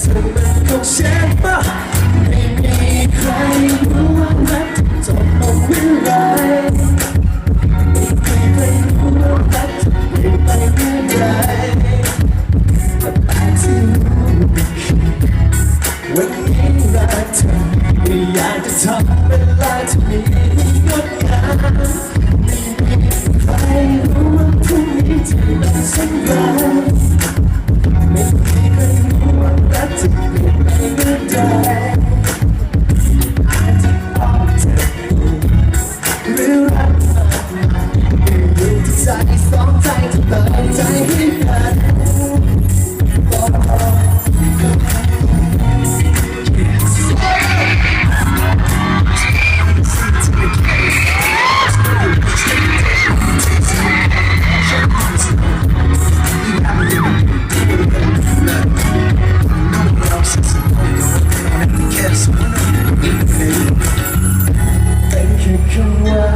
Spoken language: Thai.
ใช่ปะไม่มีใครรู้ว่ารักจบลงเมื่อไหรไม่มีใครรู้ว่ารักจะเปไปเมื่อไรแต่แต่ที่รู้วันนี้รักเธอไม่อยากจะทำเวลาที่มีให้งดงามไม่มีใครรู้ว่าพรุ่งนี้จะเป็นเช่นไร เป็